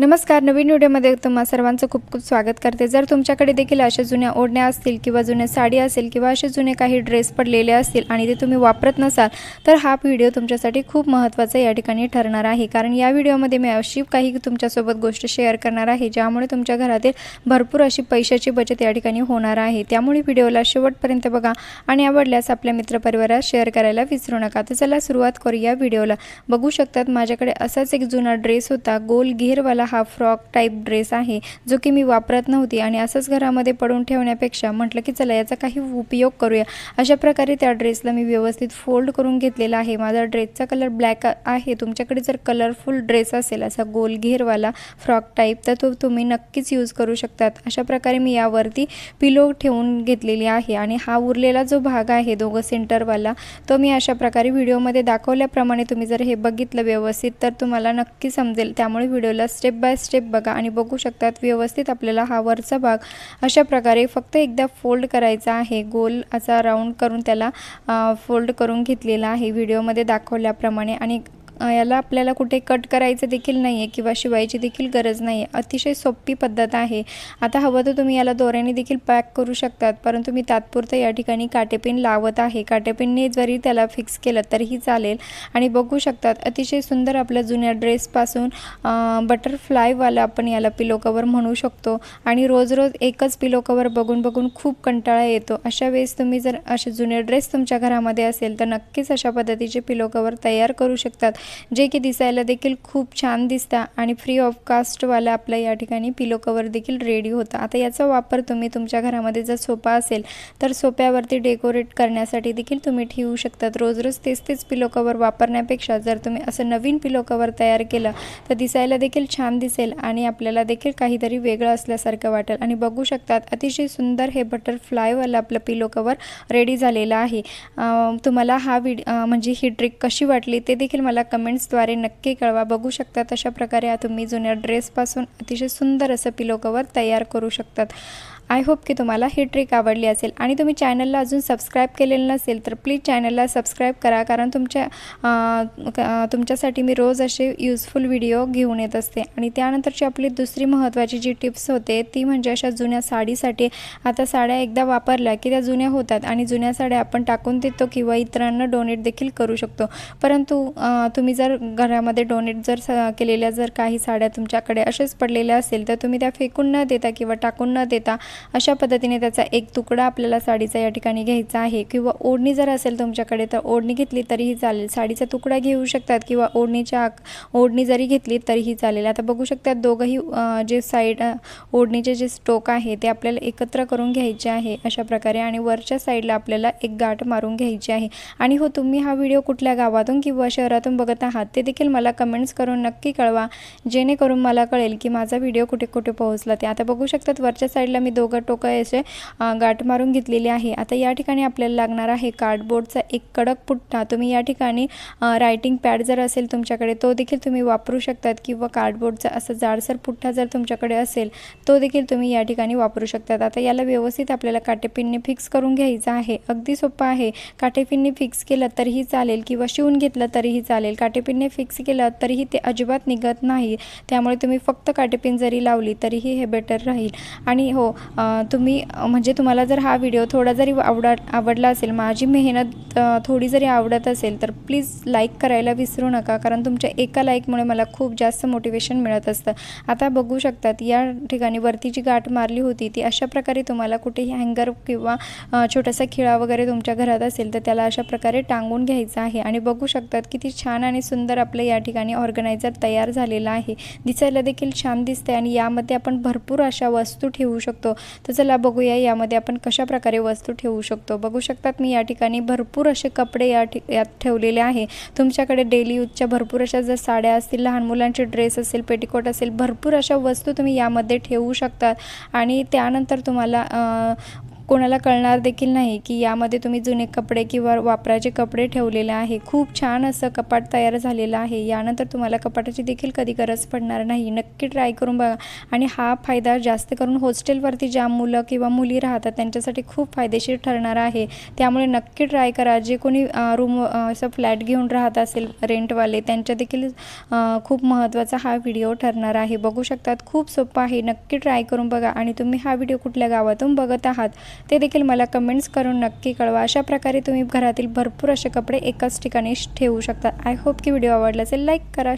नमस्कार नवीन व्हिडिओमध्ये तुम्हा सर्वांचं खूप खूप स्वागत करते. जर तुमच्याकडे देखील अशा जुन्या ओढण्या असतील किंवा जुन्या साडी असेल किंवा असे जुने काही ड्रेस पडलेले असतील आणि ते तुम्ही वापरत नसाल तर हा व्हिडिओ तुमच्यासाठी खूप महत्त्वाचा या ठिकाणी ठरणार आहे. कारण या व्हिडिओमध्ये मी अशी काही तुमच्यासोबत गोष्ट शेअर करणार आहे ज्यामुळे तुमच्या घरातील भरपूर अशी पैशाची बचत या ठिकाणी होणार आहे. त्यामुळे व्हिडिओला शेवटपर्यंत बघा आणि आवडल्यास आपल्या मित्रपरिवारात शेअर करायला विसरू नका. तर चला सुरुवात करू या व्हिडिओला. बघू शकतात माझ्याकडे असाच एक जुना ड्रेस होता गोल घेरवाला हा फ्रॉक टाईप ड्रेस आहे जो की मी वापरत नव्हती आणि असंच घरामध्ये पडून ठेवण्यापेक्षा म्हटलं की चला याचा काही उपयोग करूया. अशा प्रकारे त्या ड्रेसला मी व्यवस्थित फोल्ड करून घेतलेला आहे. माझा ड्रेसचा कलर ब्लॅक आहे. तुमच्याकडे जर कलरफुल ड्रेस असेल असा गोल घेरवाला फ्रॉक टाईप तर तो तुम्ही नक्कीच यूज करू शकतात. अशा प्रकारे मी यावरती पिलो ठेवून घेतलेली आहे आणि हा उरलेला जो भाग आहे दोघं सेंटरवाला तो मी अशा प्रकारे व्हिडिओमध्ये दाखवल्याप्रमाणे तुम्ही जर हे बघितलं व्यवस्थित तर तुम्हाला नक्की समजेल. त्यामुळे व्हिडिओला स्टेप स्टेप बाय स्टेप बघा आणि बघू शकतात व्यवस्थित आपल्याला हा वरचा भाग अशा प्रकारे फक्त एकदा फोल्ड करायचा आहे. गोल असा राऊंड करून त्याला फोल्ड करून घेतलेला आहे. व्हिडिओमध्ये दाखवल्याप्रमाणे आणि याला आपल्याला कुठे कट करायचं देखील नाही आहे किंवा शिवायची देखील गरज नाही आहे अतिशय सोपी पद्धत आहे. आता हवं तर तुम्ही याला दोऱ्याने देखील पॅक करू शकतात. परंतु मी तात्पुरतं या ठिकाणी काटेपिन लावत आहे. काटेपिनने जरी त्याला फिक्स केलं तरीही चालेल. आणि बघू शकतात अतिशय सुंदर आपल्या जुन्या ड्रेसपासून बटरफ्लायवाला आपण याला पिलो कवर म्हणू शकतो. आणि रोज रोज एकच पिलो कवर बघून बघून खूप कंटाळा येतो. अशा वेळेस तुम्ही जर असे जुने ड्रेस तुमच्या घरामध्ये असेल तर नक्कीच अशा पद्धतीचे पिलो कवर तयार करू शकतात. जे की दिसायला देखील खूप छान दिसता आणि फ्री ऑफ कास्टवाला आपलं या ठिकाणी पिलो कवर देखील रेडी होतं. आता याचा वापर तुम्ही तुमच्या घरामध्ये जर सोपा असेल तर सोप्यावरती डेकोरेट करण्यासाठी देखील तुम्ही ठेवू शकतात. रोज रोज तेच तेच पिलो कवर वापरण्यापेक्षा जर तुम्ही असं नवीन पिलो कवर तयार केलं तर दिसायला देखील छान दिसेल आणि आपल्याला देखील काहीतरी वेगळं असल्यासारखं वाटेल. आणि बघू शकतात अतिशय सुंदर हे बटरफ्लायवालं आपलं पिलो कवर रेडी झालेलं आहे. तुम्हाला हा व्हिड म्हणजे ही ट्रिक कशी वाटली ते देखील मला कमेंट्सद्वारे नक्की कळवा. बघू शकता अशा प्रकारे तुम्ही जुन्या ड्रेसपासून अतिशय सुंदर असं पिलो कवर तयार करू शकतात. आय होप की तुम्हाला ही ट्रिक आवडली असेल. आणि तुम्ही चॅनलला अजून सबस्क्राईब केलेलं नसेल तर प्लीज चॅनलला सबस्क्राईब करा. कारण तुमच्या क- तुमच्यासाठी मी रोज असे यूजफुल व्हिडिओ घेऊन येत असते. आणि त्यानंतरची आपली दुसरी महत्त्वाची जी टिप्स होते ती म्हणजे अशा जुन्या साडीसाठी. आता साड्या एकदा वापरल्या की त्या जुन्या होतात. आणि जुन्या साड्या आपण टाकून देतो किंवा इतरांना डोनेट देखील करू शकतो. परंतु तुम्ही जर घरामध्ये डोनेट जर स- केलेल्या जर काही साड्या तुमच्याकडे असेच पडलेल्या असेल तर तुम्ही त्या फेकून न देता किंवा टाकून न देता अशा पद्धतीने त्याचा एक तुकडा आपल्याला साडीचा या ठिकाणी घ्यायचा आहे. किंवा ओढणी जर असेल तुमच्याकडे तर ओढणी घेतली तरीही चालेल. साडीचा तुकडा घेऊ शकतात किंवा ओढणीच्या ओढणी जरी घेतली तरीही चालेल. आता बघू शकतात दोघंही जे साईड ओढणीचे जे स्टोक आहे ते आपल्याला एकत्र करून घ्यायचे आहे अशा प्रकारे आणि वरच्या साईडला आपल्याला एक गाठ मारून घ्यायची आहे. आणि हो तुम्ही हा व्हिडिओ कुठल्या गावातून किंवा शहरातून बघत आहात ते देखील मला कमेंट्स करून नक्की कळवा. जेणेकरून मला कळेल की माझा व्हिडिओ कुठे कुठे पोहोचला ते. आता बघू शकतात वरच्या साईडला मी दोघं टोकं असे गाठ मारून घेतलेली आहे. आता या ठिकाणी आपल्याला लागणार आहे कार्डबोर्डचा एक कडक पुट्टा. तुम्ही या ठिकाणी रायटिंग पॅड जर असेल तुमच्याकडे तो देखील तुम्ही वापरू शकतात. किंवा कार्डबोर्डचा असं जाडसर पुठ्ठा जर तुमच्याकडे असेल तो देखील तुम्ही या ठिकाणी वापरू शकतात. आता याला व्यवस्थित आपल्याला काटेपिनने फिक्स करून घ्यायचं आहे. अगदी सोपं आहे. काटेपिनने फिक्स केलं तरीही चालेल किंवा शिवून घेतलं तरीही चालेल. काटेपिनने फिक्स केलं तरीही ते अजिबात निघत नाही. त्यामुळे तुम्ही फक्त काटेपिन जरी लावली तरीही हे बेटर राहील. आणि हो तुम्ही म्हणजे तुम्हाला जर हा व्हिडिओ थोडा जरी आवडा आवडला असेल माझी मेहनत थोडी जरी आवडत असेल तर प्लीज लाईक करायला विसरू नका कारण तुमच्या एका लाईकमुळे मला खूप जास्त मोटिवेशन मिळत असतं. आता बघू शकतात या ठिकाणी वरती जी गाठ मारली होती ती अशा प्रकारे तुम्हाला कुठेही हँगर किंवा छोटासा खिळा वगैरे तुमच्या घरात असेल तर त्याला अशा प्रकारे टांगून घ्यायचं आहे. आणि बघू शकतात किती छान आणि सुंदर आपलं या ठिकाणी ऑर्गनायझर तयार झालेलं आहे. दिसायला देखील छान दिसते आणि यामध्ये आपण भरपूर अशा वस्तू ठेवू शकतो. तर चला बघूया यामध्ये आपण कशा प्रकारे वस्तू ठेवू शकतो. बघू शकतात मी या ठिकाणी भरपूर असे कपडे या ठि यात ठेवलेले आहे. तुमच्याकडे डेली यूजच्या भरपूर अशा जर साड्या असतील लहान मुलांचे ड्रेस असेल पेटीकोट असेल भरपूर अशा वस्तू तुम्ही यामध्ये ठेवू शकतात. आणि त्यानंतर तुम्हाला कोणाला कळणार देखील नाही की यामध्ये तुम्ही जुने कपडे किंवा वापराचे कपडे ठेवलेले आहे. खूप छान असं कपाट तयार झालेलं आहे. यानंतर तुम्हाला कपाटाची देखील कधी गरज पडणार नाही. नक्की ट्राय करून बघा. आणि हा फायदा जास्त करून हॉस्टेलवरती ज्या मुलं किंवा मुली राहतात त्यांच्यासाठी खूप फायदेशीर ठरणार आहे. त्यामुळे नक्की ट्राय करा. जे कोणी रूम असं फ्लॅट घेऊन राहत असेल रेंटवाले त्यांच्या देखील खूप महत्त्वाचा हा व्हिडिओ ठरणार आहे. बघू शकतात. खूप सोपं आहे. नक्की ट्राय करून बघा. आणि तुम्ही हा व्हिडिओ कुठल्या गावातून बघत आहात? ते देखील मला कमेंट्स करून नक्की कळवा. अशा प्रकारे तुम्ही घरातील भरपूर असे कपडे एकाच ठिकाणी ठेवू शकता. आय होप की व्हिडिओ आवडला असेल लाईक करा